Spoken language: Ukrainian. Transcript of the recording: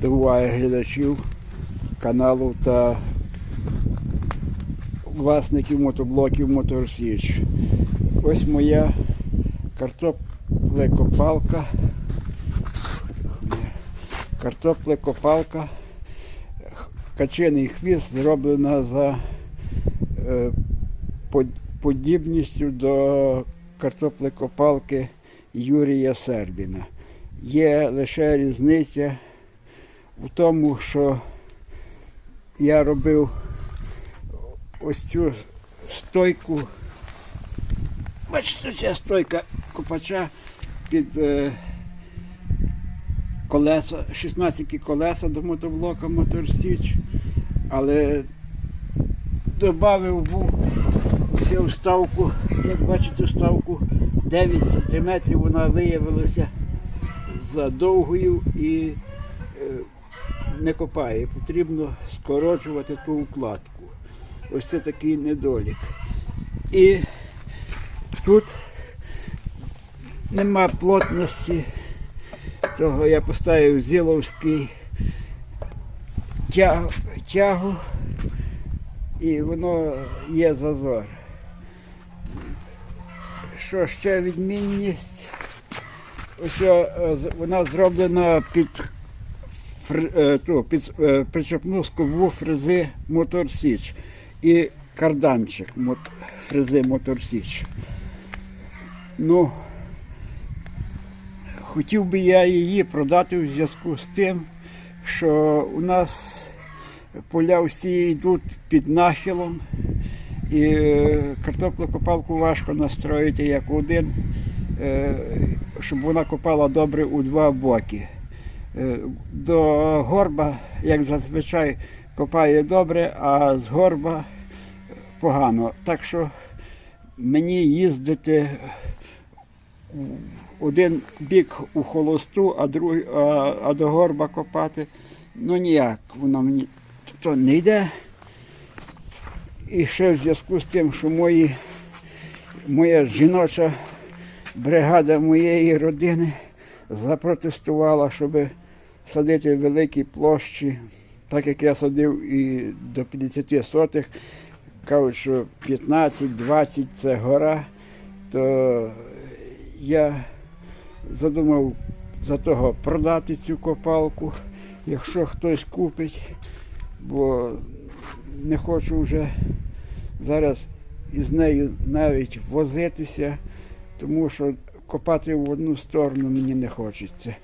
до глядачів каналу та власників мотоблоків Моторсіч. Ось моя картоплекопалка. Картоплекопалка. Качений хвіст зроблена за е, подібністю до картоплекопалки Юрія Сербіна. Є лише різниця в тому, що я робив ось цю стойку. Бачите, ця стойка копача під е, колеса, 16 колеса до мотоблока Моторсіч, але додав був цю вставку, як бачите, вставку 9 см вона виявилася задовгою і не копає. Потрібно скорочувати ту укладку. Ось це такий недолік. І тут нема плотності. Того я поставив зіловський тягу і воно є зазор. Що ще відмінність? Ось е, вона зроблена під, е, ту, під е, причепну скобу фрези Мотор Січ і карданчик мот, фрези Мотор Січ. Ну, хотів би я її продати у зв'язку з тим, що у нас поля всі йдуть під нахилом, і е, картоплекопалку важко настроїти як один, щоб вона копала добре у два боки. Е, До горба, як зазвичай, копає добре, а з горба погано. Так що мені їздити один бік у холосту, а, другий, а, а до горба копати, ну ніяк воно мені то не йде. І ще в зв'язку з тим, що мої, моя жіноча бригада моєї родини запротестувала, щоб садити великі площі, так як я садив і до 50 сотих, кажуть, що 15-20 це гора, то я задумав за того продати цю копалку, якщо хтось купить, бо не хочу вже зараз із нею навіть возитися, тому що копати в одну сторону мені не хочеться.